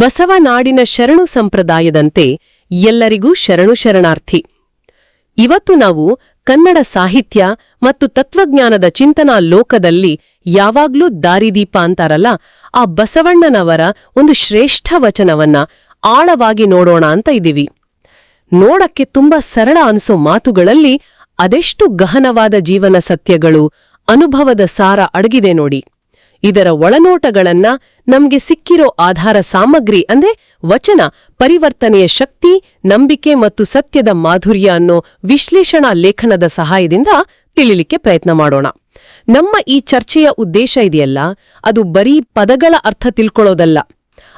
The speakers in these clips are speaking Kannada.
ಬಸವನಾಡಿನ ಶರಣು ಸಂಪ್ರದಾಯದಂತೆ ಎಲ್ಲರಿಗೂ ಶರಣು ಶರಣಾರ್ಥಿ. ಇವತ್ತು ನಾವು ಕನ್ನಡ ಸಾಹಿತ್ಯ ಮತ್ತು ತತ್ವಜ್ಞಾನದ ಚಿಂತನಾ ಲೋಕದಲ್ಲಿ ಯಾವಾಗ್ಲೂ ದಾರಿದೀಪ ಅಂತಾರಲ್ಲ, ಆ ಬಸವಣ್ಣನವರ ಒಂದು ಶ್ರೇಷ್ಠ ವಚನವನ್ನ ಆಳವಾಗಿ ನೋಡೋಣ ಅಂತ ಇದೀವಿ ನೋಡಕ್ಕೆ ತುಂಬಾ ಸರಳ ಅನ್ಸೋ ಮಾತುಗಳಲ್ಲಿ ಅದೆಷ್ಟು ಗಹನವಾದ ಜೀವನ ಸತ್ಯಗಳು, ಅನುಭವದ ಸಾರ ಅಡಗಿದೆ ನೋಡಿ. ಇದರ ಒಳನೋಟಗಳನ್ನ ನಮ್ಗೆ ಸಿಕ್ಕಿರೋ ಆಧಾರ ಸಾಮಗ್ರಿ ಅಂದ್ರೆ ವಚನ, ಪರಿವರ್ತನೆಯ ಶಕ್ತಿ, ನಂಬಿಕೆ ಮತ್ತು ಸತ್ಯದ ಮಾಧುರ್ಯ ಅನ್ನೋ ವಿಶ್ಲೇಷಣಾ ಲೇಖನದ ಸಹಾಯದಿಂದ ತಿಳಿಲಿಕ್ಕೆ ಪ್ರಯತ್ನ ಮಾಡೋಣ. ನಮ್ಮ ಈ ಚರ್ಚೆಯ ಉದ್ದೇಶ ಇದೆಯಲ್ಲ, ಅದು ಬರೀ ಪದಗಳ ಅರ್ಥ ತಿಳ್ಕೊಳ್ಳೋದಲ್ಲ.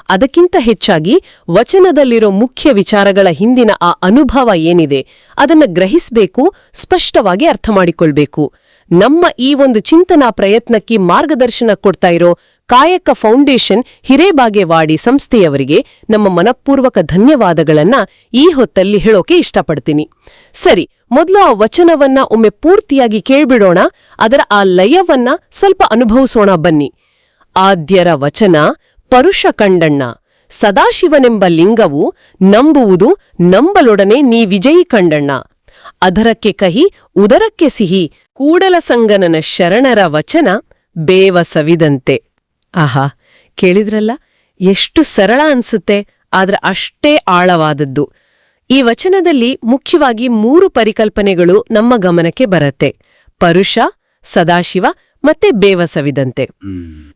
ಅದಕ್ಕಿಂತ ಹೆಚ್ಚಾಗಿ ವಚನದಲ್ಲಿರೋ ಮುಖ್ಯ ವಿಚಾರಗಳ ಹಿಂದಿನ ಆ ಅನುಭವ ಏನಿದೆ, ಅದನ್ನ ಗ್ರಹಿಸಬೇಕು, ಸ್ಪಷ್ಟವಾಗಿ ಅರ್ಥ ಮಾಡಿಕೊಳ್ಬೇಕು. ನಮ್ಮ ಈ ಒಂದು ಚಿಂತನಾ ಪ್ರಯತ್ನಕ್ಕೆ ಮಾರ್ಗದರ್ಶನ ಕೊಡ್ತಾ ಇರೋ ಕಾಯಕ ಫೌಂಡೇಶನ್ ಹಿರೇಬಾಗೇವಾಡಿ ಸಂಸ್ಥೆಯವರಿಗೆ ನಮ್ಮ ಮನಪೂರ್ವಕ ಧನ್ಯವಾದಗಳನ್ನ ಈ ಹೊತ್ತಲ್ಲಿ ಹೇಳೋಕೆ ಇಷ್ಟಪಡ್ತೀನಿ. ಸರಿ, ಮೊದಲು ಆ ವಚನವನ್ನ ಒಮ್ಮೆ ಪೂರ್ತಿಯಾಗಿ ಕೇಳ್ಬಿಡೋಣ, ಅದರ ಆ ಲಯವನ್ನ ಸ್ವಲ್ಪ ಅನುಭವಿಸೋಣ ಬನ್ನಿ. ಆದ್ಯರ ವಚನ, ಪರುಷ ಕಂಡಣ್ಣ, ಸದಾಶಿವನೆಂಬ ಲಿಂಗವು ನಂಬುವುದು ನಂಬಲೊಡನೆ ನೀ ವಿಜಯಿ ಕಂಡಣ್ಣ. ಅದರಕ್ಕೆ ಕಹಿ ಉದರಕ್ಕೆ ಸಿಹಿ ಕೂಡಲಸಂಗನನ ಶರಣರ ವಚನ ಬೇವ ಸವಿದಂತೆ. ಆಹಾ ಕೇಳಿದ್ರಲ್ಲ ಎಷ್ಟು ಸರಳ ಅನ್ಸುತ್ತೆ ಆದ್ರೆ ಅಷ್ಟೇ ಆಳವಾದದ್ದು. ಈ ವಚನದಲ್ಲಿ ಮುಖ್ಯವಾಗಿ ಮೂರು ಪರಿಕಲ್ಪನೆಗಳು ನಮ್ಮ ಗಮನಕ್ಕೆ ಬರತ್ತೆ. ಪರುಷ ಸದಾಶಿವ ಮತ್ತೆ ಬೇವಸವಿದಂತೆ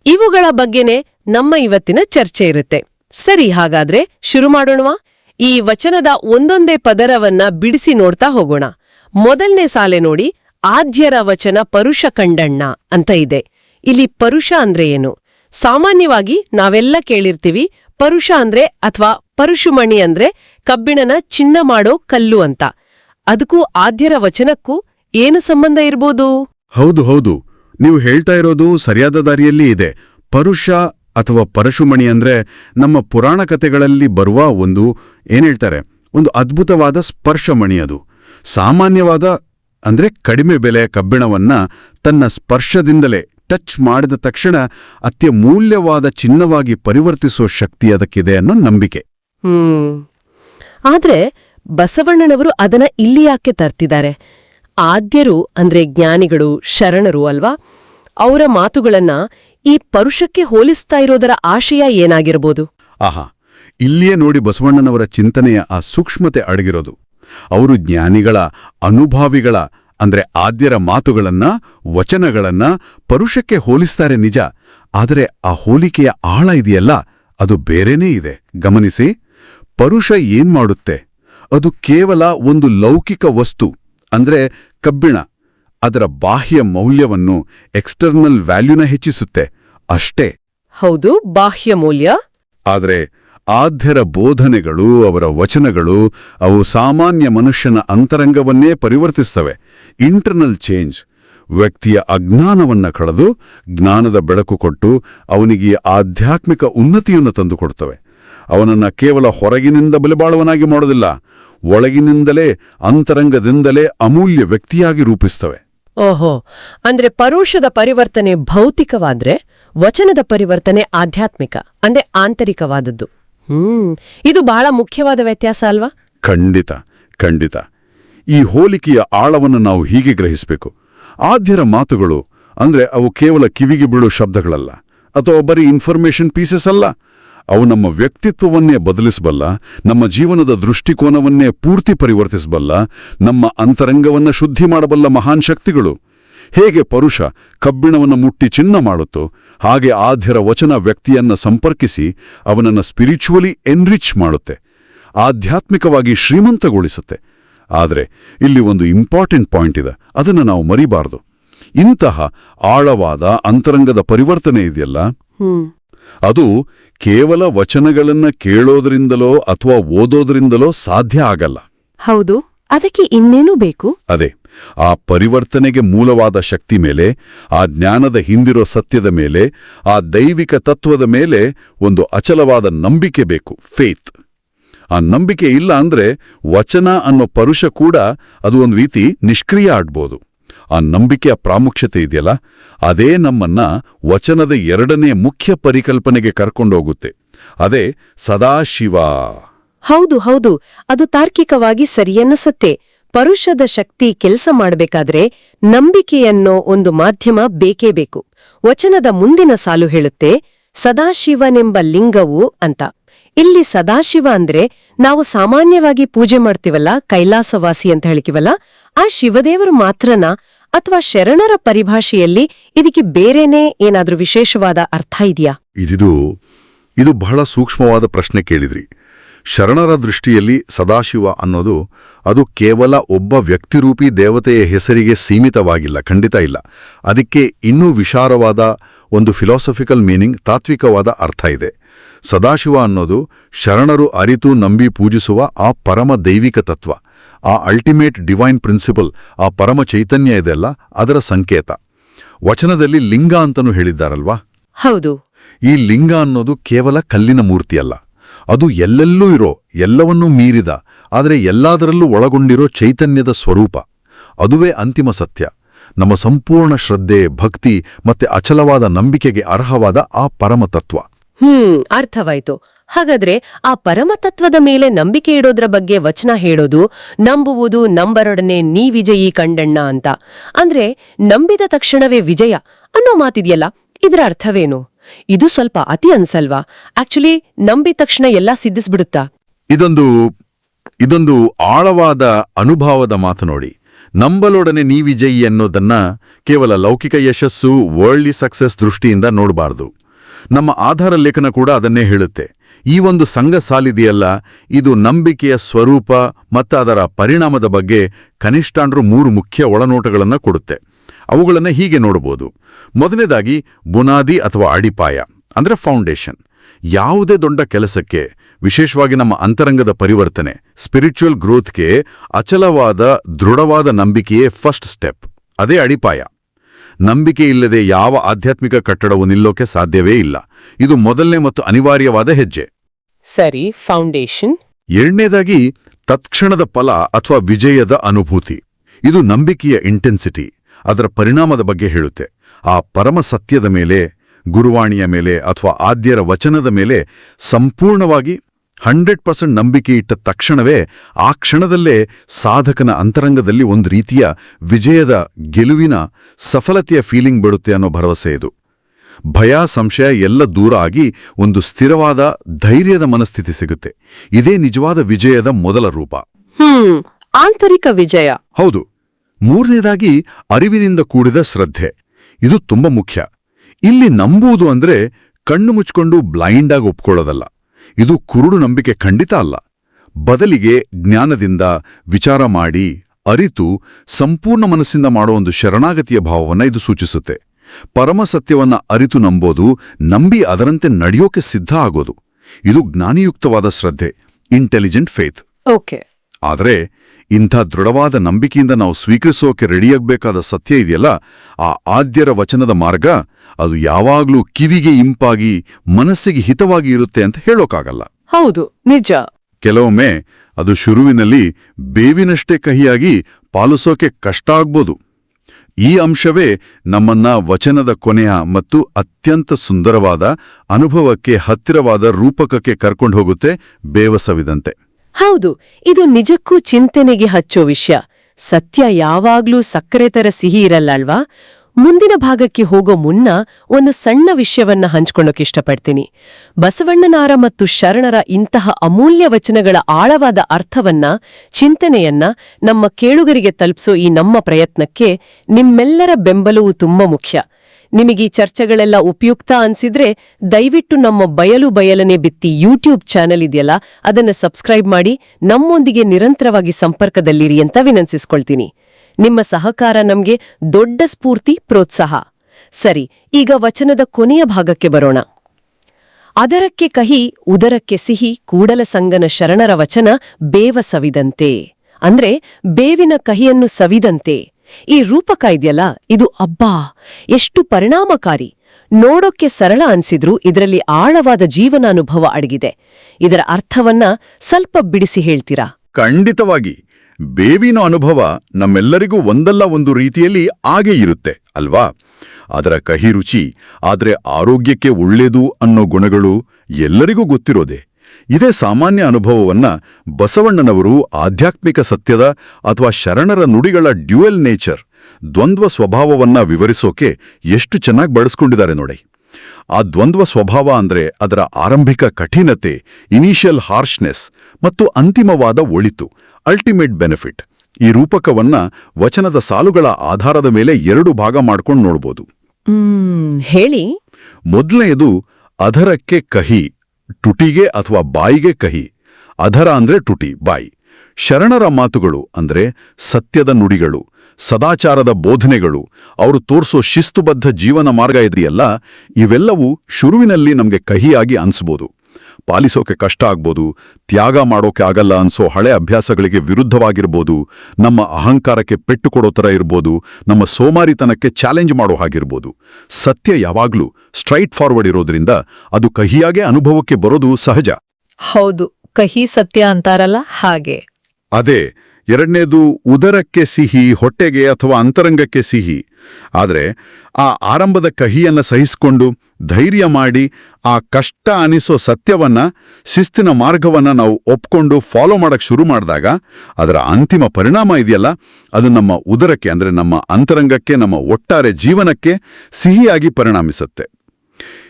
ಇವುಗಳ ಬಗ್ಗೆನೇ ನಮ್ಮ ಇವತ್ತಿನ ಚರ್ಚೆ ಇರುತ್ತೆ. ಸರಿ ಹಾಗಾದ್ರೆ ಶುರು ಮಾಡೋಣವಾ? ಈ ವಚನದ ಒಂದೊಂದೇ ಪದರವನ್ನ ಬಿಡಿಸಿ ನೋಡ್ತಾ ಹೋಗೋಣ. ಮೊದಲನೇ ಸಾಲೆ ನೋಡಿ, ಆದ್ಯರ ವಚನ ಪರುಷ ಕಂಡಣ್ಣ ಅಂತ ಇದೆ. ಇಲ್ಲಿ ಪರುಷ ಅಂದ್ರೆ ಏನು? ಸಾಮಾನ್ಯವಾಗಿ ನಾವೆಲ್ಲ ಕೇಳಿರ್ತೀವಿ, ಪರುಷ ಅಂದ್ರೆ ಅಥವಾ ಪರುಷುಮಣಿ ಅಂದ್ರೆ ಕಬ್ಬಿಣನ ಚಿನ್ನ ಮಾಡೋ ಕಲ್ಲು ಅಂತ. ಅದಕ್ಕೂ ಆದ್ಯರ ವಚನಕ್ಕೂ ಏನು ಸಂಬಂಧ ಇರ್ಬೋದು? ಹೌದು ಹೌದು. ನೀವು ಹೇಳ್ತಾ ಇರೋದು ಸರಿಯಾದ ದಾರಿಯಲ್ಲಿ ಇದೆ. ಪರುಷ ಅಥವಾ ಪರಶುಮಣಿ ಅಂದ್ರೆ ನಮ್ಮ ಪುರಾಣ ಕಥೆಗಳಲ್ಲಿ ಬರುವ ಒಂದು, ಏನು ಹೇಳ್ತಾರೆ, ಒಂದು ಅದ್ಭುತವಾದ ಸ್ಪರ್ಶಮಣಿ ಅದು. ಸಾಮಾನ್ಯವಾದ ಅಂದ್ರೆ ಕಡಿಮೆ ಬೆಲೆಯ ಕಬ್ಬಿಣವನ್ನು ತನ್ನ ಸ್ಪರ್ಶದಿಂದಲೇ ಟಚ್ ಮಾಡಿದ ತಕ್ಷಣ ಅತ್ಯಮೂಲ್ಯವಾದ ಚಿನ್ನವಾಗಿ ಪರಿವರ್ತಿಸುವ ಶಕ್ತಿ ಅದಕ್ಕಿದೆ ಅನ್ನೋ ನಂಬಿಕೆ. ಆದರೆ ಬಸವಣ್ಣನವರು ಅದನ್ನ ಇಲ್ಲಿ ಯಾಕೆ ತರ್ತಿದ್ದಾರೆ? ಆದ್ಯರು ಅಂದ್ರೆ ಜ್ಞಾನಿಗಳು, ಶರಣರು ಅಲ್ವಾ? ಅವರ ಮಾತುಗಳನ್ನ ಈ ಪರುಷಕ್ಕೆ ಹೋಲಿಸ್ತಾ ಇರೋದರ ಆಶಯ ಏನಾಗಿರಬಹುದು ಆಹಾ, ಇಲ್ಲಿಯೇ ನೋಡಿ ಬಸವಣ್ಣನವರ ಚಿಂತನೆಯ ಆ ಸೂಕ್ಷ್ಮತೆ ಅಡಗಿರೋದು. ಅವರು ಜ್ಞಾನಿಗಳ, ಅನುಭಾವಿಗಳ, ಅಂದ್ರೆ ಆದ್ಯರ ಮಾತುಗಳನ್ನ, ವಚನಗಳನ್ನ ಪರುಷಕ್ಕೆ ಹೋಲಿಸ್ತಾರೆ ನಿಜ. ಆದರೆ ಆ ಹೋಲಿಕೆಯ ಆಳ ಇದೆಯಲ್ಲ, ಅದು ಬೇರೆನೇ ಇದೆ. ಗಮನಿಸಿ, ಪರುಷ ಏನ್ ಮಾಡುತ್ತೆ ಅದು ಕೇವಲ ಒಂದು ಲೌಕಿಕ ವಸ್ತು, ಅಂದ್ರೆ ಕಬ್ಬಿಣ. ಅದರ ಬಾಹ್ಯ ಮೌಲ್ಯವನ್ನು ಎಕ್ಸ್ಟರ್ನಲ್ ವ್ಯಾಲ್ಯೂನ ಹೆಚ್ಚಿಸುತ್ತೆ. ಅಷ್ಟೇ. ಹೌದು ಬಾಹ್ಯ ಮೌಲ್ಯ. ಆದರೆ ಆದ್ಯರ ಬೋಧನೆಗಳು ಅವರ ವಚನಗಳು ಅವು ಸಾಮಾನ್ಯ ಮನುಷ್ಯನ ಅಂತರಂಗವನ್ನೇ ಪರಿವರ್ತಿಸ್ತವೆ. ಇಂಟರ್ನಲ್ ಚೇಂಜ್ ವ್ಯಕ್ತಿಯ ಅಜ್ಞಾನವನ್ನ ಕಳೆದು ಜ್ಞಾನದ ಬೆಳಕು ಕೊಟ್ಟು ಅವನಿಗೆ ಆಧ್ಯಾತ್ಮಿಕ ಉನ್ನತಿಯನ್ನು ತಂದುಕೊಡ್ತವೆ ಅವನನ್ನ ಕೇವಲ ಹೊರಗಿನಿಂದ ಬಲಿಬಾಳುವನಾಗಿ ಮಾಡೋದಿಲ್ಲ ಒಳಗಿನಿಂದಲೇ ಅಂತರಂಗದಿಂದಲೇ ಅಮೂಲ್ಯ ವ್ಯಕ್ತಿಯಾಗಿ ರೂಪಿಸ್ತವೆ. ಓಹೋ, ಅಂದ್ರೆ ಪರುಷದ ಪರಿವರ್ತನೆ ಭೌತಿಕವಾದ್ರೆ ವಚನದ ಪರಿವರ್ತನೆ ಆಧ್ಯಾತ್ಮಿಕ, ಅಂದ್ರೆ ಆಂತರಿಕವಾದದ್ದು. ಹ್ಮ್, ಇದು ಬಹಳ ಮುಖ್ಯವಾದ ವ್ಯತ್ಯಾಸ ಅಲ್ವಾ? ಖಂಡಿತ ಖಂಡಿತ. ಈ ಹೋಲಿಕೆಯ ಆಳವನ್ನು ನಾವು ಹೀಗೆ ಗ್ರಹಿಸಬೇಕು. ಆದ್ಯರ ಮಾತುಗಳು, ಅಂದ್ರೆ ಅವು ಕೇವಲ ಕಿವಿಗೆ ಬೀಳೋ ಶಬ್ದಗಳಲ್ಲ, ಅಥವಾ ಬರೀ ಇನ್ಫಾರ್ಮೇಷನ್ ಪೀಸಸ್ ಅಲ್ಲ ಅವು ನಮ್ಮ ವ್ಯಕ್ತಿತ್ವವನ್ನೇ ಬದಲಿಸಬಲ್ಲ, ನಮ್ಮ ಜೀವನದ ದೃಷ್ಟಿಕೋನವನ್ನೇ ಪೂರ್ತಿ ಪರಿವರ್ತಿಸಬಲ್ಲ, ನಮ್ಮ ಅಂತರಂಗವನ್ನು ಶುದ್ಧಿ ಮಾಡಬಲ್ಲ ಮಹಾನ್ ಶಕ್ತಿಗಳು. ಹೇಗೆ ಪರುಷ ಕಬ್ಬಿಣವನ್ನು ಮುಟ್ಟಿ ಚಿನ್ನ ಮಾಡುತ್ತೋ, ಹಾಗೆ ಆದ್ಯರ ವಚನ ವ್ಯಕ್ತಿಯನ್ನ ಸಂಪರ್ಕಿಸಿ ಅವನನ್ನು ಸ್ಪಿರಿಚುವಲಿ ಎನ್ರಿಚ್ ಮಾಡುತ್ತೆ, ಆಧ್ಯಾತ್ಮಿಕವಾಗಿ ಶ್ರೀಮಂತಗೊಳಿಸುತ್ತೆ. ಆದರೆ ಇಲ್ಲಿ ಒಂದು ಇಂಪಾರ್ಟೆಂಟ್ ಪಾಯಿಂಟ್ ಇದೆ, ಅದನ್ನು ನಾವು ಮರಿಬಾರದು. ಇಂತಹ ಆಳವಾದ ಅಂತರಂಗದ ಪರಿವರ್ತನೆ ಇದೆಯಲ್ಲ? ಅದು ಕೇವಲ ವಚನಗಳನ್ನ ಕೇಳೋದ್ರಿಂದಲೋ ಅಥವಾ ಓದೋದ್ರಿಂದಲೋ ಸಾಧ್ಯ ಆಗಲ್ಲ. ಹೌದು ಅದಕ್ಕೆ ಇನ್ನೇನು ಬೇಕು? ಅದೇ ಆ ಪರಿವರ್ತನೆಗೆ ಮೂಲವಾದ ಶಕ್ತಿ ಮೇಲೆ ಆ ಜ್ಞಾನದ ಹಿಂದಿರೋ ಸತ್ಯದ ಮೇಲೆ ಆ ದೈವಿಕ ತತ್ವದ ಮೇಲೆ ಒಂದು ಅಚಲವಾದ ನಂಬಿಕೆ ಬೇಕು ಫೇತ್ ಆ ನಂಬಿಕೆ ಇಲ್ಲ ಅಂದ್ರೆ ವಚನ ಅನ್ನೋ ಪರುಷ ಕೂಡ ಅದು ಒಂದು ರೀತಿ ನಿಷ್ಕ್ರಿಯ ಆಡ್ಬೋದು ಆ ನಂಬಿಕೆಯ ಪ್ರಾಮುಖ್ಯತೆ ಇದೆಯಲ್ಲ? ಅದೇ ನಮ್ಮನ್ನ ವಚನದ ಎರಡನೇ ಮುಖ್ಯ ಪರಿಕಲ್ಪನೆಗೆ ಕರ್ಕೊಂಡೋಗುತ್ತೆ ಅದೇ ಸದಾಶಿವ ಹೌದು ಹೌದು. ಅದು ತಾರ್ಕಿಕವಾಗಿ ಸರಿಯನ್ನಿಸತ್ತೆ ಪರುಷದ ಶಕ್ತಿ ಕೆಲಸ ಮಾಡಬೇಕಾದ್ರೆ ನಂಬಿಕೆಯನ್ನೋ ಒಂದು ಮಾಧ್ಯಮ ಬೇಕೇ ಬೇಕು. ವಚನದ ಮುಂದಿನ ಸಾಲು ಹೇಳುತ್ತೆ, ಸದಾಶಿವನೆಂಬ ಲಿಂಗವು ಅಂತ. ಇಲ್ಲಿ ಸದಾಶಿವ ಅಂದ್ರೆ ನಾವು ಸಾಮಾನ್ಯವಾಗಿ ಪೂಜೆ ಮಾಡ್ತೀವಲ್ಲ, ಕೈಲಾಸವಾಸಿ ಅಂತ ಹೇಳ್ತೀವಲ್ಲ ಆ ಶಿವದೇವರು ಮಾತ್ರನ ಅಥವಾ ಶರಣರ ಪರಿಭಾಷೆಯಲ್ಲಿ ಇದಕ್ಕೆ ಬೇರೆನೇ ಏನಾದ್ರೂ ವಿಶೇಷವಾದ ಅರ್ಥ ಇದೆಯಾ? ಇದಿದು, ಇದು ಬಹಳ ಸೂಕ್ಷ್ಮವಾದ ಪ್ರಶ್ನೆ ಕೇಳಿದ್ರಿ. ಶರಣರ ದೃಷ್ಟಿಯಲ್ಲಿ ಸದಾಶಿವ ಅನ್ನೋದು ಅದು ಕೇವಲ ಒಬ್ಬ ವ್ಯಕ್ತಿರೂಪಿ ದೇವತೆಯ ಹೆಸರಿಗೆ ಸೀಮಿತವಾಗಿಲ್ಲ ಖಂಡಿತ ಇಲ್ಲ. ಅದಕ್ಕೆ ಇನ್ನೂ ವಿಶಾರವಾದ ಒಂದು ಫಿಲಾಸಫಿಕಲ್ ಮೀನಿಂಗ್ ತಾತ್ವಿಕವಾದ ಅರ್ಥ ಇದೆ. ಸದಾಶಿವ ಅನ್ನೋದು ಶರಣರು ಅರಿತು ನಂಬಿ ಪೂಜಿಸುವ ಆ ಪರಮ ದೈವಿಕ ತತ್ವ. ಆ ಅಲ್ಟಿಮೇಟ್ ಡಿವೈನ್ ಪ್ರಿನ್ಸಿಪಲ್ ಆ ಪರಮ ಚೈತನ್ಯ ಇದೆಲ್ಲ ಅದರ ಸಂಕೇತ. ವಚನದಲ್ಲಿ ಲಿಂಗ ಅಂತನೂ ಹೇಳಿದ್ದಾರಲ್ವಾ? ಹೌದು. ಈ ಲಿಂಗ ಅನ್ನೋದು ಕೇವಲ ಕಲ್ಲಿನ ಮೂರ್ತಿಯಲ್ಲ. ಅದು ಎಲ್ಲೆಲ್ಲೂ ಇರೋ, ಎಲ್ಲವನ್ನೂ ಮೀರಿದ, ಆದರೆ ಎಲ್ಲಾದರಲ್ಲೂ ಒಳಗೊಂಡಿರೋ ಚೈತನ್ಯದ ಸ್ವರೂಪ. ಅದುವೇ ಅಂತಿಮ ಸತ್ಯ. ನಮ್ಮ ಸಂಪೂರ್ಣ ಶ್ರದ್ಧೆ, ಭಕ್ತಿ ಮತ್ತೆ ಅಚಲವಾದ ನಂಬಿಕೆಗೆ ಅರ್ಹವಾದ ಆ ಪರಮತತ್ವ. ಹ್ಮ್, ಅರ್ಥವಾಯ್ತು. ಹಾಗಾದ್ರೆ ಆ ಪರಮತತ್ವದ ಮೇಲೆ ನಂಬಿಕೆ ಇಡೋದ್ರ ಬಗ್ಗೆ ವಚನ ಹೇಳೋದು ನಂಬುವುದು ನಂಬರೊಡನೆ ನೀ ವಿಜಯಿ ಕಂಡಣ್ಣ ಅಂತ. ಅಂದ್ರೆ ನಂಬಿದ ತಕ್ಷಣವೇ ವಿಜಯ ಅನ್ನೋ ಮಾತಿದೆಯಲ್ಲ, ಇದರ ಅರ್ಥವೇನು? ಇದು ಸ್ವಲ್ಪ ಅತಿ ಅನ್ಸಲ್ವಾ? ಆಕ್ಚುಲಿ ನಂಬಿದ ತಕ್ಷಣ ಎಲ್ಲಾ ಸಿದ್ಧಿಸ್ಬಿಡುತ್ತಾ? ಇದೊಂದು ಇದೊಂದು ಆಳವಾದ ಅನುಭವದ ಮಾತು ನೋಡಿ. ನಂಬಲೊಡನೆ ನೀ ವಿಜಯಿ ಅನ್ನೋದನ್ನ ಕೇವಲ ಲೌಕಿಕ ಯಶಸ್ಸು ವರ್ಲ್ಡ್ಲಿ ಸಕ್ಸಸ್ ದೃಷ್ಟಿಯಿಂದ ನೋಡಬಾರದು. ನಮ್ಮ ಆಧಾರ ಲೇಖನ ಕೂಡ ಅದನ್ನೇ ಹೇಳುತ್ತೆ. ಈ ಒಂದು ಸಂಘ ಸಾಲಿದೆಯಲ್ಲ, ಇದು ನಂಬಿಕೆಯ ಸ್ವರೂಪ ಮತ್ತು ಅದರ ಪರಿಣಾಮದ ಬಗ್ಗೆ ಕನಿಷ್ಠಾಂಡ್ರು ಮೂರು ಮುಖ್ಯ ಒಳನೋಟಗಳನ್ನು ಕೊಡುತ್ತೆ. ಅವುಗಳನ್ನು ಹೀಗೆ ನೋಡಬಹುದು. ಮೊದಲನೇದಾಗಿ ಬುನಾದಿ ಅಥವಾ ಅಡಿಪಾಯ ಅಂದ್ರೆ ಫೌಂಡೇಶನ್ ಯಾವುದೇ ದೊಡ್ಡ ಕೆಲಸಕ್ಕೆ ವಿಶೇಷವಾಗಿ ನಮ್ಮ ಅಂತರಂಗದ ಪರಿವರ್ತನೆ ಸ್ಪಿರಿಚುವಲ್ ಗ್ರೋತ್ಗೆ ಅಚಲವಾದ ದೃಢವಾದ ನಂಬಿಕೆಯೇ ಫಸ್ಟ್ ಸ್ಟೆಪ್ ಅದೇ ಅಡಿಪಾಯ. ನಂಬಿಕೆ ಇಲ್ಲದೆ ಯಾವ ಆಧ್ಯಾತ್ಮಿಕ ಕಟ್ಟಡವು ನಿಲ್ಲೋಕೆ ಸಾಧ್ಯವೇ ಇಲ್ಲ. ಇದು ಮೊದಲನೇ ಮತ್ತು ಅನಿವಾರ್ಯವಾದ ಹೆಜ್ಜೆ. ಸರಿ ಫೌಂಡೇಶನ್ ಎರಡನೇದಾಗಿ ತತ್ಕ್ಷಣದ ಫಲ ಅಥವಾ ವಿಜಯದ ಅನುಭೂತಿ. ಇದು ನಂಬಿಕೆಯ ಇಂಟೆನ್ಸಿಟಿ ಅದರ ಪರಿಣಾಮದ ಬಗ್ಗೆ ಹೇಳುತ್ತೆ. ಆ ಪರಮ ಸತ್ಯದ ಮೇಲೆ ಗುರುವಾಣಿಯ ಮೇಲೆ ಅಥವಾ ಆದ್ಯರ ವಚನದ ಮೇಲೆ ಸಂಪೂರ್ಣವಾಗಿ ಹಂಡ್ರೆಡ್ ಪರ್ಸೆಂಟ್ ನಂಬಿಕೆ ಇಟ್ಟ ತಕ್ಷಣವೇ ಆ ಕ್ಷಣದಲ್ಲೇ ಸಾಧಕನ ಅಂತರಂಗದಲ್ಲಿ ಒಂದು ರೀತಿಯ ವಿಜಯದ ಗೆಲುವಿನ ಸಫಲತೆಯ ಫೀಲಿಂಗ್ ಬಿಡುತ್ತೆ ಅನ್ನೋ ಭರವಸೆ ಇದು. ಭಯ ಸಂಶಯ ಎಲ್ಲ ದೂರ ಆಗಿ ಒಂದು ಸ್ಥಿರವಾದ ಧೈರ್ಯದ ಮನಸ್ಥಿತಿ ಸಿಗುತ್ತೆ. ಇದೇ ನಿಜವಾದ ವಿಜಯದ ಮೊದಲ ರೂಪ. ಹ್ಮ್ ಆಂತರಿಕ ವಿಜಯ. ಹೌದು. ಮೂರನೇದಾಗಿ ಅರಿವಿನಿಂದ ಕೂಡಿದ ಶ್ರದ್ಧೆ. ಇದು ತುಂಬ ಮುಖ್ಯ. ಇಲ್ಲಿ ನಂಬುವುದು ಅಂದ್ರೆ ಕಣ್ಣು ಮುಚ್ಕೊಂಡು ಬ್ಲೈಂಡ್ ಆಗಿ ಒಪ್ಕೊಳ್ಳೋದಲ್ಲ. ಇದು ಕುರುಡು ನಂಬಿಕೆ ಖಂಡಿತ ಅಲ್ಲ. ಬದಲಿಗೆ ಜ್ಞಾನದಿಂದ ವಿಚಾರ ಮಾಡಿ ಅರಿತು ಸಂಪೂರ್ಣ ಮನಸ್ಸಿಂದ ಮಾಡೋ ಒಂದು ಶರಣಾಗತಿಯ ಭಾವವನ್ನ ಇದು ಸೂಚಿಸುತ್ತೆ. ಪರಮ ಸತ್ಯವನ್ನ ಅರಿತು ನಂಬೋದು ನಂಬಿ ಅದರಂತೆ ನಡೆಯೋಕೆ ಸಿದ್ಧ ಆಗೋದು. ಇದು ಜ್ಞಾನಿಯುಕ್ತವಾದ ಶ್ರದ್ಧೆ ಇಂಟೆಲಿಜೆಂಟ್ ಫೇತ್ ಓಕೆ ಆದರೆ ಇಂಥ ದೃಢವಾದ ನಂಬಿಕೆಯಿಂದ ನಾವು ಸ್ವೀಕರಿಸೋಕೆ ರೆಡಿಯಾಗಬೇಕಾದ ಸತ್ಯ ಇದೆಯಲ್ಲ ಆ ಆದ್ಯರ ವಚನದ ಮಾರ್ಗ ಅದು ಯಾವಾಗ್ಲೂ ಕಿವಿಗೆ ಇಂಪಾಗಿ ಮನಸ್ಸಿಗೆ ಹಿತವಾಗಿ ಇರುತ್ತೆ ಅಂತ ಹೇಳೋಕಾಗಲ್ಲ. ಹೌದು ನಿಜ. ಕೆಲವೊಮ್ಮೆ ಅದು ಶುರುವಿನಲ್ಲಿ ಬೇವಿನಷ್ಟೇ ಕಹಿಯಾಗಿ ಪಾಲಿಸೋಕೆ ಕಷ್ಟ ಆಗ್ಬೋದು. ಈ ಅಂಶವೇ ನಮ್ಮನ್ನ ವಚನದ ಕೊನೆಯ ಮತ್ತು ಅತ್ಯಂತ ಸುಂದರವಾದ ಅನುಭವಕ್ಕೆ ಹತ್ತಿರವಾದ ರೂಪಕಕ್ಕೆ ಕರ್ಕೊಂಡು ಹೋಗುತ್ತೆ ಬೇವಸವಿದಂತೆ. ಹೌದು, ಇದು ನಿಜಕ್ಕೂ ಚಿಂತನೆಗೆ ಹಚ್ಚೋ ವಿಷಯ. ಸತ್ಯ ಯಾವಾಗ್ಲೂ ಸಕ್ಕರೆ ತರ ಸಿಹಿ ಇರಲ್ಲಲ್ವಾ? ಮುಂದಿನ ಭಾಗಕ್ಕೆ ಹೋಗೋ ಮುನ್ನ ಒಂದು ಸಣ್ಣ ವಿಷಯವನ್ನ ಹಂಚ್ಕೊಳ್ಳೋಕೆ ಇಷ್ಟಪಡ್ತೀನಿ. ಬಸವಣ್ಣನಾರ ಮತ್ತು ಶರಣರ ಇಂತಹ ಅಮೂಲ್ಯ ವಚನಗಳ ಆಳವಾದ ಅರ್ಥವನ್ನ, ಚಿಂತನೆಯನ್ನ ನಮ್ಮ ಕೇಳುಗರಿಗೆ ತಲುಪಿಸೋ ಈ ನಮ್ಮ ಪ್ರಯತ್ನಕ್ಕೆ ನಿಮ್ಮೆಲ್ಲರ ಬೆಂಬಲವೂ ತುಂಬಾ ಮುಖ್ಯ. ನಿಮಗೀ ಚರ್ಚೆಗಳೆಲ್ಲ ಉಪಯುಕ್ತ ಅನ್ಸಿದ್ರೆ ದಯವಿಟ್ಟು ನಮ್ಮ ಬಯಲು ಬಯಲನೆ ಬಿತ್ತಿ ಯೂಟ್ಯೂಬ್ ಚಾನೆಲ್ ಇದೆಯಲ್ಲ, ಅದನ್ನ ಸಬ್ಸ್ಕ್ರೈಬ್ ಮಾಡಿ ನಮ್ಮೊಂದಿಗೆ ನಿರಂತರವಾಗಿ ಸಂಪರ್ಕದಲ್ಲಿರಿ ಅಂತ ವಿನಂತಿಸ್ಕೊಳ್ತೀನಿ. ನಿಮ್ಮ ಸಹಕಾರ ನಮಗೆ ದೊಡ್ಡ ಸ್ಫೂರ್ತಿ, ಪ್ರೋತ್ಸಾಹ. ಸರಿ, ಈಗ ವಚನದ ಕೊನೆಯ ಭಾಗಕ್ಕೆ ಬರೋಣ. ಅದರಕ್ಕೆ ಕಹಿ, ಉದರಕ್ಕೆ ಸಿಹಿ, ಕೂಡಲ ಸಂಗನ ಶರಣರ ವಚನ ಬೇವ ಸವಿದಂತೆ. ಅಂದ್ರೆ ಬೇವಿನ ಕಹಿಯನ್ನು ಸವಿದಂತೆ. ಈ ರೂಪಕ ಇದೆಯಲ್ಲ? ಇದು ಅಬ್ಬಾ! ಎಷ್ಟು ಪರಿಣಾಮಕಾರಿ! ನೋಡೋಕ್ಕೆ ಸರಳ ಅನ್ಸಿದ್ರೂ ಇದರಲ್ಲಿ ಆಳವಾದ ಜೀವನಾನುಭವ ಅಡಗಿದೆ. ಇದರ ಅರ್ಥವನ್ನ ಸ್ವಲ್ಪ ಬಿಡಿಸಿ ಹೇಳ್ತೀರಾ? ಖಂಡಿತವಾಗಿ. ಬೇವಿನ ಅನುಭವ ನಮ್ಮೆಲ್ಲರಿಗೂ ಒಂದಲ್ಲ ಒಂದು ರೀತಿಯಲ್ಲಿ ಆಗೇ ಇರುತ್ತೆ, ಅಲ್ವಾ? ಅದರ ಕಹಿ ರುಚಿ, ಆದರೆ ಆರೋಗ್ಯಕ್ಕೆ ಒಳ್ಳೇದು ಅನ್ನೋ ಗುಣಗಳು ಎಲ್ಲರಿಗೂ ಗೊತ್ತಿರೋದೆ. ಇದೇ ಸಾಮಾನ್ಯ ಅನುಭವವನ್ನ ಬಸವಣ್ಣನವರು ಆಧ್ಯಾತ್ಮಿಕ ಸತ್ಯದ ಅಥವಾ ಶರಣರ ನುಡಿಗಳ ಡ್ಯುಯಲ್ ನೇಚರ್ ದ್ವಂದ್ವ ಸ್ವಭಾವವನ್ನ ವಿವರಿಸೋಕೆ ಎಷ್ಟು ಚೆನ್ನಾಗಿ ಬಳಸ್ಕೊಂಡಿದ್ದಾರೆ ನೋಡಿ. ಆ ದ್ವಂದ್ವ ಸ್ವಭಾವ ಅಂದ್ರೆ ಅದರ ಆರಂಭಿಕ ಕಠಿಣತೆ ಇನಿಷಿಯಲ್ ಹಾರ್ಶ್ನೆಸ್ ಮತ್ತು ಅಂತಿಮವಾದ ಒಳಿತು ಅಲ್ಟಿಮೇಟ್ ಬೆನಿಫಿಟ್ ಈ ರೂಪಕವನ್ನ ವಚನದ ಸಾಲುಗಳ ಆಧಾರದ ಮೇಲೆ ಎರಡು ಭಾಗ ಮಾಡ್ಕೊಂಡು ನೋಡ್ಬೋದು. ಹೇಳಿ. ಮೊದಲನೆಯದು ಅಧರಕ್ಕೆ ಕಹಿ. ಟುಟಿಗೆ ಅಥವಾ ಬಾಯಿಗೆ ಕಹಿ ಅಧರ ಅಂದ್ರೆ ಟುಟಿ, ಬಾಯಿ. ಶರಣರ ಮಾತುಗಳು ಅಂದ್ರೆ ಸತ್ಯದ ನುಡಿಗಳು, ಸದಾಚಾರದ ಬೋಧನೆಗಳು, ಅವರು ತೋರಿಸೋ ಶಿಸ್ತುಬದ್ಧ ಜೀವನ ಮಾರ್ಗ ಇದೆಯಲ್ಲ, ಇವೆಲ್ಲವೂ ಶುರುವಿನಲ್ಲಿ ನಮಗೆ ಕಹಿಯಾಗಿ ಅನ್ಸ್ಬೋದು. ಪಾಲಿಸೋಕೆ ಕಷ್ಟ ಆಗ್ಬೋದು ತ್ಯಾಗ ಮಾಡೋಕೆ ಆಗಲ್ಲ ಅನ್ಸೋ ಹಳೆ ಅಭ್ಯಾಸಗಳಿಗೆ ವಿರುದ್ಧವಾಗಿರ್ಬೋದು ನಮ್ಮ ಅಹಂಕಾರಕ್ಕೆ ಪೆಟ್ಟು ಕೊಡೋ ಥರ ಇರ್ಬೋದು ನಮ್ಮ ಸೋಮಾರಿತನಕ್ಕೆ ಚಾಲೆಂಜ್ ಮಾಡೋ ಹಾಗಿರ್ಬೋದು. ಸತ್ಯ ಯಾವಾಗ್ಲೂ ಸ್ಟ್ರೈಟ್ ಫಾರ್ವರ್ಡ್ ಇರೋದ್ರಿಂದ ಅದು ಕಹಿಯಾಗೆ ಅನುಭವಕ್ಕೆ ಬರೋದು ಸಹಜ. ಹೌದು ಕಹಿ ಸತ್ಯ ಅಂತಾರಲ್ಲ ಹಾಗೆ. ಅದೇ ಎರಡನೇದು ಉದರಕ್ಕೆ ಸಿಹಿ ಹೊಟ್ಟೆಗೆ ಅಥವಾ ಅಂತರಂಗಕ್ಕೆ ಸಿಹಿ. ಆದರೆ ಆ ಆರಂಭದ ಕಹಿಯನ್ನ ಸಹಿಸಿಕೊಂಡು ಧೈರ್ಯ ಮಾಡಿ ಆ ಕಷ್ಟ ಅನಿಸೋ ಸತ್ಯವನ್ನ, ಶಿಸ್ತಿನ ಮಾರ್ಗವನ್ನ ನಾವು ಒಪ್ಕೊಂಡು ಫಾಲೋ ಮಾಡಕ್ ಶುರು ಮಾಡಿದಾಗ ಅದರ ಅಂತಿಮ ಪರಿಣಾಮ ಇದೆಯಲ್ಲ? ಅದು ನಮ್ಮ ಉದರಕ್ಕೆ, ಅಂದ್ರೆ ನಮ್ಮ ಅಂತರಂಗಕ್ಕೆ, ನಮ್ಮ ಒಟ್ಟಾರೆ ಜೀವನಕ್ಕೆ ಸಿಹಿಯಾಗಿ ಪರಿಣಾಮಿಸುತ್ತೆ.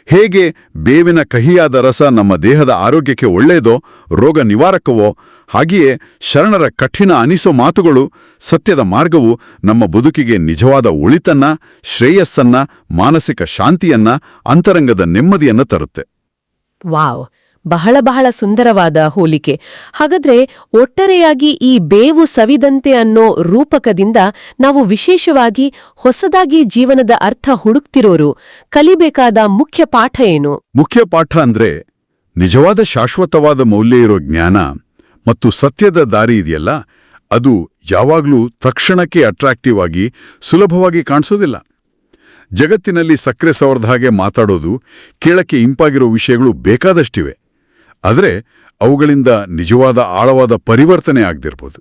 ಹೇಗೆ ಬೇವಿನ ಕಹಿಯಾದ ರಸ ನಮ್ಮ ದೇಹದ ಆರೋಗ್ಯಕ್ಕೆ ಒಳ್ಳೆಯದೋ, ರೋಗ ನಿವಾರಕವೋ, ಹಾಗೆಯೇ ಶರಣರ ಕಠಿಣ ಅನಿಸೋ ಮಾತುಗಳು ಸತ್ಯದ ಮಾರ್ಗವು ನಮ್ಮ ಬದುಕಿಗೆ ನಿಜವಾದ ಒಳಿತನ್ನ ಶ್ರೇಯಸ್ಸನ್ನ, ಮಾನಸಿಕ ಶಾಂತಿಯನ್ನ, ಅಂತರಂಗದ ನೆಮ್ಮದಿಯನ್ನ ತರುತ್ತೆ. ವಾವ್. ಬಹಳ ಬಹಳ ಸುಂದರವಾದ ಹೋಲಿಕೆ. ಹಾಗಾದ್ರೆ ಒಟ್ಟರೆಯಾಗಿ ಈ ಬೇವು ಸವಿದಂತೆ ಅನ್ನೋ ರೂಪಕದಿಂದ ನಾವು ವಿಶೇಷವಾಗಿ ಹೊಸದಾಗಿ ಜೀವನದ ಅರ್ಥ ಹುಡುಕ್ತಿರೋರು ಕಲಿಬೇಕಾದ ಮುಖ್ಯ ಪಾಠ ಏನು? ಮುಖ್ಯ ಪಾಠ ಅಂದ್ರೆ ನಿಜವಾದ ಶಾಶ್ವತವಾದ ಮೌಲ್ಯ ಇರೋ ಜ್ಞಾನ ಮತ್ತು ಸತ್ಯದ ದಾರಿ ಇದೆಯಲ್ಲ, ಅದು ಯಾವಾಗ್ಲೂ ತಕ್ಷಣಕ್ಕೆ ಅಟ್ರಾಕ್ಟಿವ್ ಆಗಿ ಸುಲಭವಾಗಿ ಕಾಣಿಸೋದಿಲ್ಲ. ಜಗತ್ತಿನಲ್ಲಿ ಸಕ್ಕರೆ ಸವರ್ದ ಹಾಗೆ ಮಾತಾಡೋದು ಕೇಳಕ್ಕೆ ಇಂಪಾಗಿರೋ ವಿಷಯಗಳು ಬೇಕಾದಷ್ಟಿವೆ. ಆದರೆ ಅವುಗಳಿಂದ ನಿಜವಾದ ಆಳವಾದ ಪರಿವರ್ತನೆ ಆಗದಿರ್ಬೋದು.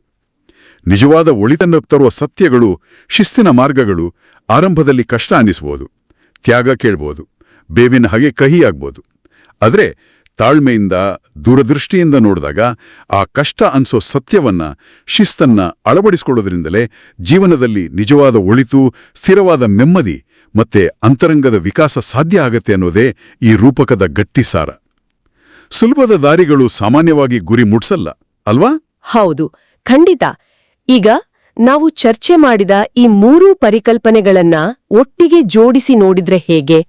ನಿಜವಾದ ಒಳಿತನ್ನು ತರುವ ಸತ್ಯಗಳು, ಶಿಸ್ತಿನ ಮಾರ್ಗಗಳು ಆರಂಭದಲ್ಲಿ ಕಷ್ಟ ಅನ್ನಿಸ್ಬೋದು, ತ್ಯಾಗ ಕೇಳ್ಬೋದು, ಬೇವಿನ ಹಾಗೆ ಕಹಿ ಆಗ್ಬೋದು. ಆದರೆ ತಾಳ್ಮೆಯಿಂದ, ದೂರದೃಷ್ಟಿಯಿಂದ ನೋಡಿದಾಗ ಆ ಕಷ್ಟ ಅನ್ಸೋ ಸತ್ಯವನ್ನ, ಶಿಸ್ತನ್ನ ಅಳವಡಿಸಿಕೊಳ್ಳೋದ್ರಿಂದಲೇ ಜೀವನದಲ್ಲಿ ನಿಜವಾದ ಒಳಿತು, ಸ್ಥಿರವಾದ ನೆಮ್ಮದಿ ಮತ್ತೆ ಅಂತರಂಗದ ವಿಕಾಸ ಸಾಧ್ಯ ಆಗತ್ತೆ ಅನ್ನೋದೇ ಈ ರೂಪಕದ ಗಟ್ಟಿ ಸಾರ ಸುಲಭದ ದಾರಿಗಳು ಸಾಮಾನ್ಯವಾಗಿ ಗುರಿ ಮುಟ್ಸಲ್ಲ ಅಲ್ವಾ? ಹೌದು. ಖಂಡಿತ. ಈಗ ನಾವು ಚರ್ಚೆ ಮಾಡಿದ ಈ ಮೂರೂ ಪರಿಕಲ್ಪನೆಗಳನ್ನ ಒಟ್ಟಿಗೆ ಜೋಡಿಸಿ ನೋಡಿದ್ರೆ ಹೇಗೆ?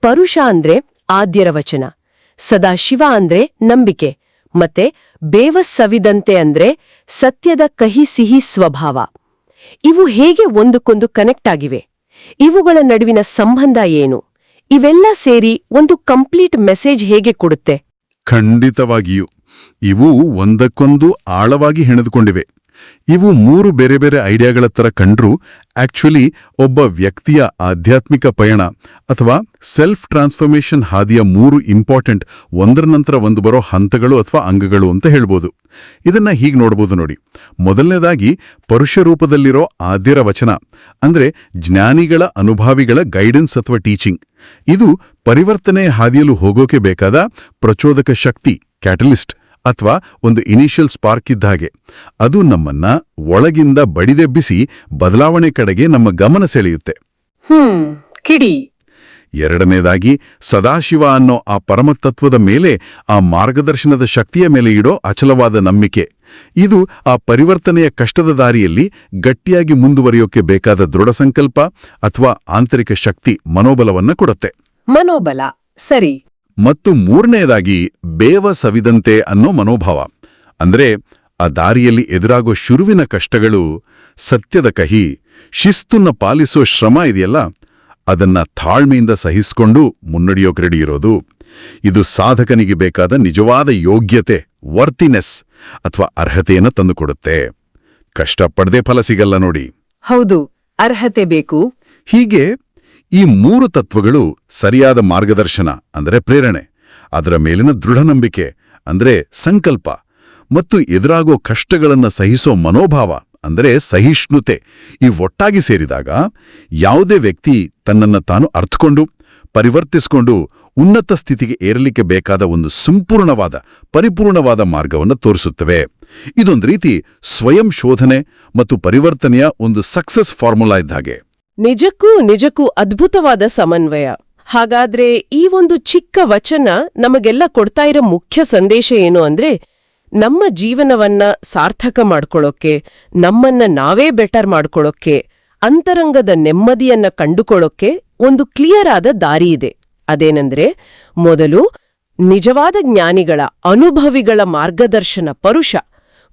ಪರುಷ ಅಂದ್ರೆ ಆದ್ಯರ ವಚನ, ಸದಾಶಿವ ಅಂದ್ರೆ ನಂಬಿಕೆ, ಮತ್ತೆ ಬೇವಸ್ಸವಿದಂತೆ ಅಂದ್ರೆ ಸತ್ಯದ ಕಹಿ ಸಿಹಿ ಸ್ವಭಾವ. ಇವು ಹೇಗೆ ಒಂದಕ್ಕೊಂದು ಕನೆಕ್ಟ್ ಆಗಿವೆ? ಇವುಗಳ ನಡುವಿನ ಸಂಬಂಧ ಏನು? ಇವೆಲ್ಲ ಸೇರಿ ಒಂದು ಕಂಪ್ಲೀಟ್ ಮೆಸೇಜ್ ಹೇಗೆ ಕೊಡುತ್ತೆ? ಖಂಡಿತವಾಗಿಯೂ ಇವು ಒಂದಕ್ಕೊಂದು ಆಳವಾಗಿ ಹೆಣೆದುಕೊಂಡಿವೆ. ಇವು ಮೂರು ಬೇರೆ ಬೇರೆ ಐಡಿಯಾಗಳ ತರ ಕಂಡ್ರೂ ಆಕ್ಚುಲಿ ಒಬ್ಬ ವ್ಯಕ್ತಿಯ ಆಧ್ಯಾತ್ಮಿಕ ಪಯಣ ಅಥವಾ ಸೆಲ್ಫ್ ಟ್ರಾನ್ಸ್ಫರ್ಮೇಷನ್ ಹಾದಿಯ ಮೂರು ಇಂಪಾರ್ಟೆಂಟ್ ಒಂದರ ನಂತರ ಒಂದು ಬರೋ ಹಂತಗಳು ಅಥವಾ ಅಂಗಗಳು ಅಂತ ಹೇಳ್ಬೋದು. ಇದನ್ನ ಹೀಗೆ ನೋಡ್ಬೋದು ನೋಡಿ. ಮೊದಲನೇದಾಗಿ ಪರುಷ ರೂಪದಲ್ಲಿರೋ ಆದ್ಯರ ವಚನ, ಅಂದ್ರೆ ಜ್ಞಾನಿಗಳ ಅನುಭಾವಿಗಳ ಗೈಡೆನ್ಸ್ ಅಥವಾ ಟೀಚಿಂಗ್ ಇದು ಪರಿವರ್ತನೆ ಹಾದಿಯಲು ಹೋಗೋಕೆ ಬೇಕಾದ ಪ್ರಚೋದಕ ಶಕ್ತಿ ಕ್ಯಾಟಲಿಸ್ಟ್ ಅಥವಾ ಒಂದು ಇನಿಷಿಯಲ್ ಸ್ಪಾರ್ಕ್ ಇದ್ದ ಹಾಗೆ. ಅದು ನಮ್ಮನ್ನ ಒಳಗಿಂದ ಬಡಿದೆಬ್ಬಿಸಿ ಬದಲಾವಣೆ ಕಡೆಗೆ ನಮ್ಮ ಗಮನ ಸೆಳೆಯುತ್ತೆ. ಕಿಡಿ. ಎರಡನೇದಾಗಿ ಸದಾಶಿವ ಅನ್ನೋ ಆ ಪರಮತತ್ವದ ಮೇಲೆ ಆ ಮಾರ್ಗದರ್ಶನದ ಶಕ್ತಿಯ ಮೇಲೆ ಇಡೋ ಅಚಲವಾದ ನಂಬಿಕೆ. ಇದು ಆ ಪರಿವರ್ತನೆಯ ಕಷ್ಟದ ದಾರಿಯಲ್ಲಿ ಗಟ್ಟಿಯಾಗಿ ಮುಂದುವರಿಯೋಕೆ ಬೇಕಾದ ದೃಢ ಸಂಕಲ್ಪ ಅಥವಾ ಆಂತರಿಕ ಶಕ್ತಿ ಮನೋಬಲವನ್ನ ಕೊಡುತ್ತೆ. ಮನೋಬಲ. ಸರಿ. ಮತ್ತು ಮೂರನೆಯದಾಗಿ ಬೇವ ಸವಿದಂತೆ ಅನ್ನೋ ಮನೋಭಾವ. ಅಂದ್ರೆ ಆ ದಾರಿಯಲ್ಲಿ ಎದುರಾಗೋ ಶುರುವಿನ ಕಷ್ಟಗಳು ಸತ್ಯದ ಕಹಿ ಶಿಸ್ತುನ್ನ ಪಾಲಿಸೋ ಶ್ರಮ ಇದೆಯಲ್ಲ ಅದನ್ನ ತಾಳ್ಮೆಯಿಂದ ಸಹಿಸ್ಕೊಂಡು ಮುನ್ನಡೆಯೋ ರೆಡಿ ಇರೋದು. ಇದು ಸಾಧಕನಿಗೆ ಬೇಕಾದ ನಿಜವಾದ ಯೋಗ್ಯತೆ ವರ್ತಿನೆಸ್ ಅಥವಾ ಅರ್ಹತೆಯನ್ನು ತಂದುಕೊಡುತ್ತೆ. ಕಷ್ಟಪಡದೆ ಫಲ ಸಿಗಲ್ಲ ನೋಡಿ. ಹೌದು ಅರ್ಹತೆ ಬೇಕು. ಹೀಗೆ ಈ ಮೂರು ತತ್ವಗಳು ಸರಿಯಾದ ಮಾರ್ಗದರ್ಶನ, ಅಂದರೆ ಪ್ರೇರಣೆ, ಅದರ ಮೇಲಿನ ದೃಢ ನಂಬಿಕೆ ಅಂದರೆ ಸಂಕಲ್ಪ, ಮತ್ತು ಎದುರಾಗೋ ಕಷ್ಟಗಳನ್ನು ಸಹಿಸೋ ಮನೋಭಾವ, ಅಂದರೆ ಸಹಿಷ್ಣುತೆ, ಈ ಒಟ್ಟಾಗಿ ಸೇರಿದಾಗ ಯಾವುದೇ ವ್ಯಕ್ತಿ ತನ್ನನ್ನು ತಾನು ಅರ್ಥಕೊಂಡು, ಪರಿವರ್ತಿಸಿಕೊಂಡು, ಉನ್ನತ ಸ್ಥಿತಿಗೆ ಏರಲಿಕ್ಕೆ ಬೇಕಾದ ಒಂದು ಸಂಪೂರ್ಣವಾದ, ಪರಿಪೂರ್ಣವಾದ ಮಾರ್ಗವನ್ನು ತೋರಿಸುತ್ತವೆ. ಇದೊಂದು ರೀತಿ ಸ್ವಯಂ ಶೋಧನೆ ಮತ್ತು ಪರಿವರ್ತನೆಯ ಒಂದು ಸಕ್ಸಸ್ ಫಾರ್ಮುಲಾ ಇದ್ದ ಹಾಗೆ. ನಿಜಕ್ಕೂ ನಿಜಕ್ಕೂ ಅದ್ಭುತವಾದ ಸಮನ್ವಯ. ಹಾಗಾದ್ರೆ ಈ ಒಂದು ಚಿಕ್ಕ ವಚನ ನಮಗೆಲ್ಲ ಕೊಡ್ತಾ ಇರೋ ಮುಖ್ಯ ಸಂದೇಶ ಏನು ಅಂದ್ರೆ, ನಮ್ಮ ಜೀವನವನ್ನ ಸಾರ್ಥಕ ಮಾಡ್ಕೊಳ್ಳೋಕೆ ನಮ್ಮನ್ನ ನಾವೇ ಬೆಟರ್ ಮಾಡ್ಕೊಳ್ಳೋಕೆ ಅಂತರಂಗದ ನೆಮ್ಮದಿಯನ್ನ ಕಂಡುಕೊಳ್ಳೋಕೆ ಒಂದು ಕ್ಲಿಯರ್ ಆದ ದಾರಿ ಇದೆ. ಅದೇನೆಂದ್ರೆ, ಮೊದಲು ನಿಜವಾದ ಜ್ಞಾನಿಗಳ ಅನುಭವಿಗಳ ಮಾರ್ಗದರ್ಶನ ಪರುಷ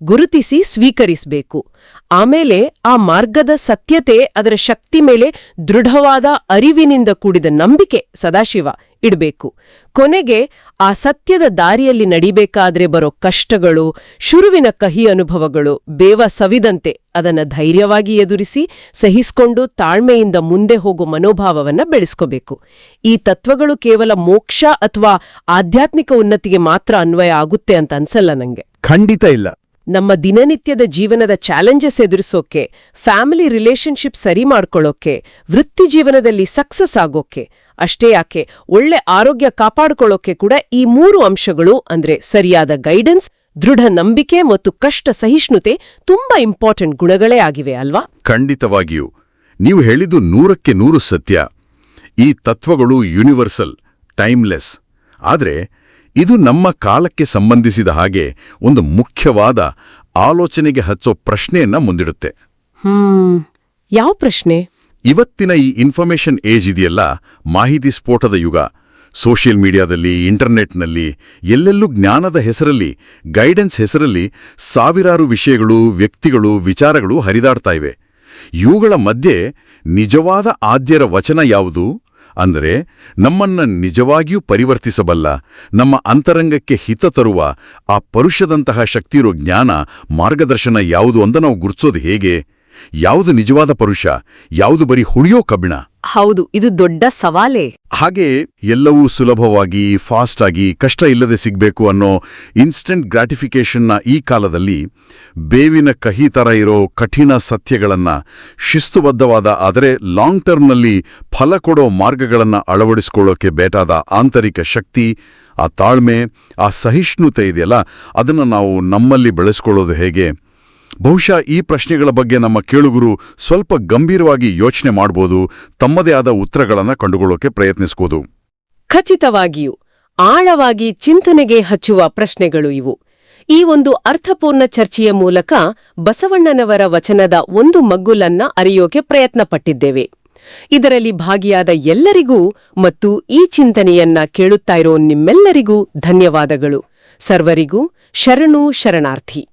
ಗುರುತಿಸಿ ಸ್ವೀಕರಿಸಬೇಕು. ಆಮೇಲೆ ಆ ಮಾರ್ಗದ ಸತ್ಯತೆ ಅದರ ಶಕ್ತಿ ಮೇಲೆ ದೃಢವಾದ ಅರಿವಿನಿಂದ ಕೂಡಿದ ನಂಬಿಕೆ ಸದಾಶಿವ ಇಡಬೇಕು. ಕೊನೆಗೆ ಆ ಸತ್ಯದ ದಾರಿಯಲ್ಲಿ ನಡಿಬೇಕಾದ್ರೆ ಬರೋ ಕಷ್ಟಗಳು, ಶುರುವಿನ ಕಹಿ ಅನುಭವಗಳು, ಬೇವ ಸವಿದಂತೆ ಅದನ್ನ ಧೈರ್ಯವಾಗಿ ಎದುರಿಸಿ, ಸಹಿಸಿಕೊಂಡು ತಾಳ್ಮೆಯಿಂದ ಮುಂದೆ ಹೋಗೋ ಮನೋಭಾವವನ್ನ ಬೆಳೆಸ್ಕೋಬೇಕು. ಈ ತತ್ವಗಳು ಕೇವಲ ಮೋಕ್ಷ ಅಥವಾ ಆಧ್ಯಾತ್ಮಿಕ ಉನ್ನತಿಗೆ ಮಾತ್ರ ಅನ್ವಯ ಆಗುತ್ತೆ ಅಂತ ಅನ್ಸಲ್ಲ ನಂಗೆ. ಖಂಡಿತ ಇಲ್ಲ. ನಮ್ಮ ದಿನನಿತ್ಯದ ಜೀವನದ ಚಾಲೆಂಜಸ್ ಎದುರಿಸೋಕೆ ಫ್ಯಾಮಿಲಿ ರಿಲೇಶನ್ಶಿಪ್ ಸರಿ ಮಾಡ್ಕೊಳ್ಳೋಕೆ, ವೃತ್ತಿ ಜೀವನದಲ್ಲಿ ಸಕ್ಸಸ್ ಆಗೋಕೆ, ಅಷ್ಟೇ ಯಾಕೆ, ಒಳ್ಳೆ ಆರೋಗ್ಯ ಕಾಪಾಡಿಕೊಳ್ಳೋಕೆ ಕೂಡ ಈ ಮೂರು ಅಂಶಗಳು ಅಂದ್ರೆ ಸರಿಯಾದ ಗೈಡೆನ್ಸ್ ದೃಢ ನಂಬಿಕೆ ಮತ್ತು ಕಷ್ಟ ಸಹಿಷ್ಣುತೆ ತುಂಬಾ ಇಂಪಾರ್ಟೆಂಟ್ ಗುಣಗಳೇ ಆಗಿವೆ ಅಲ್ವಾ? ಖಂಡಿತವಾಗಿಯೂ. ನೀವು ಹೇಳಿದ್ದು ನೂರಕ್ಕೆ ನೂರು ಸತ್ಯ. ಈ ತತ್ವಗಳು ಯೂನಿವರ್ಸಲ್ ಟೈಮ್ಲೆಸ್ ಆದರೆ ಇದು ನಮ್ಮ ಕಾಲಕ್ಕೆ ಸಂಬಂಧಿಸಿದ ಹಾಗೆ ಒಂದು ಮುಖ್ಯವಾದ ಆಲೋಚನೆಗೆ ಹಚ್ಚೋ ಪ್ರಶ್ನೆಯನ್ನ ಮುಂದಿಡುತ್ತೆ. ಯಾವ ಪ್ರಶ್ನೆ? ಇವತ್ತಿನ ಈ ಇನ್ಫಾರ್ಮೇಷನ್ ಏಜ್ ಇದೆಯಲ್ಲ ಮಾಹಿತಿ ಸ್ಫೋಟದ ಯುಗ. ಸೋಷಿಯಲ್ ಮೀಡಿಯಾದಲ್ಲಿ ಇಂಟರ್ನೆಟ್ನಲ್ಲಿ ಎಲ್ಲೆಲ್ಲೂ ಜ್ಞಾನದ ಹೆಸರಲ್ಲಿ ಗೈಡೆನ್ಸ್ ಹೆಸರಲ್ಲಿ ಸಾವಿರಾರು ವಿಷಯಗಳು ವ್ಯಕ್ತಿಗಳು ವಿಚಾರಗಳು ಹರಿದಾಡ್ತಾ ಇವೆ. ಇವುಗಳ ಮಧ್ಯೆ ನಿಜವಾದ ಆದ್ಯರ ವಚನ ಯಾವುದು? ಅಂದರೆ ನಮ್ಮನ್ನ ನಿಜವಾಗಿಯೂ ಪರಿವರ್ತಿಸಬಲ್ಲ, ನಮ್ಮ ಅಂತರಂಗಕ್ಕೆ ಹಿತ ತರುವ ಆ ಪರುಷದಂತಹ ಶಕ್ತಿಯಿರೋ ಜ್ಞಾನ ಮಾರ್ಗದರ್ಶನ ಯಾವುದು ಅಂತ ನಾವು ಗುರುತಿಸೋದು ಹೇಗೆ? ಯಾವುದು ನಿಜವಾದ ಪರುಷ ಯಾವುದು ಬರೀ ಹುಳಿಯೋ ಕಬ್ಬಿಣ? ಹೌದು ಇದು ದೊಡ್ಡ ಸವಾಲೇ. ಹಾಗೆ ಎಲ್ಲವೂ ಸುಲಭವಾಗಿ ಫಾಸ್ಟ್ ಆಗಿ ಕಷ್ಟ ಇಲ್ಲದೆ ಸಿಗಬೇಕು ಅನ್ನೋ ಇನ್ಸ್ಟೆಂಟ್ ಗ್ರಾಟಿಫಿಕೇಷನ್ನ ಈ ಕಾಲದಲ್ಲಿ ಬೇವಿನ ಕಹಿ ಥರ ಇರೋ ಕಠಿಣ ಸತ್ಯಗಳನ್ನ ಶಿಸ್ತುಬದ್ಧವಾದ ಆದರೆ ಲಾಂಗ್ ಟರ್ಮ್ನಲ್ಲಿ ಫಲ ಕೊಡೋ ಮಾರ್ಗಗಳನ್ನು ಅಳವಡಿಸ್ಕೊಳ್ಳೋಕೆ ಬೇಕಾದ ಆಂತರಿಕ ಶಕ್ತಿ ಆ ತಾಳ್ಮೆ ಆ ಸಹಿಷ್ಣುತೆ ಇದೆಯಲ್ಲ ಅದನ್ನು ನಾವು ನಮ್ಮಲ್ಲಿ ಬೆಳೆಸ್ಕೊಳ್ಳೋದು ಹೇಗೆ? ಬಹುಶಃ ಈ ಪ್ರಶ್ನೆಗಳ ಬಗ್ಗೆ ನಮ್ಮ ಕೇಳುಗರು ಸ್ವಲ್ಪ ಗಂಭೀರವಾಗಿ ಯೋಚನೆ ಮಾಡ್ಬೋದು, ತಮ್ಮದೇ ಆದ ಉತ್ತರಗಳನ್ನು ಕಂಡುಕೊಳ್ಳೋಕೆ ಪ್ರಯತ್ನಿಸ್ಬೋದು. ಖಚಿತವಾಗಿಯೂ, ಆಳವಾಗಿ ಚಿಂತನೆಗೆ ಹಚ್ಚುವ ಪ್ರಶ್ನೆಗಳು ಇವು. ಈ ಒಂದು ಅರ್ಥಪೂರ್ಣ ಚರ್ಚೆಯ ಮೂಲಕ ಬಸವಣ್ಣನವರ ವಚನದ ಒಂದು ಮಗ್ಗುಲನ್ನ ಅರಿಯೋಕೆ ಪ್ರಯತ್ನ ಪಟ್ಟಿದ್ದೇವೆ ಇದರಲ್ಲಿ ಭಾಗಿಯಾದ ಎಲ್ಲರಿಗೂ ಮತ್ತು ಈ ಚಿಂತನೆಯನ್ನ ಕೇಳುತ್ತಾ ಇರೋ ನಿಮ್ಮೆಲ್ಲರಿಗೂ ಧನ್ಯವಾದಗಳು. ಸರ್ವರಿಗೂ ಶರಣು ಶರಣಾರ್ಥಿ.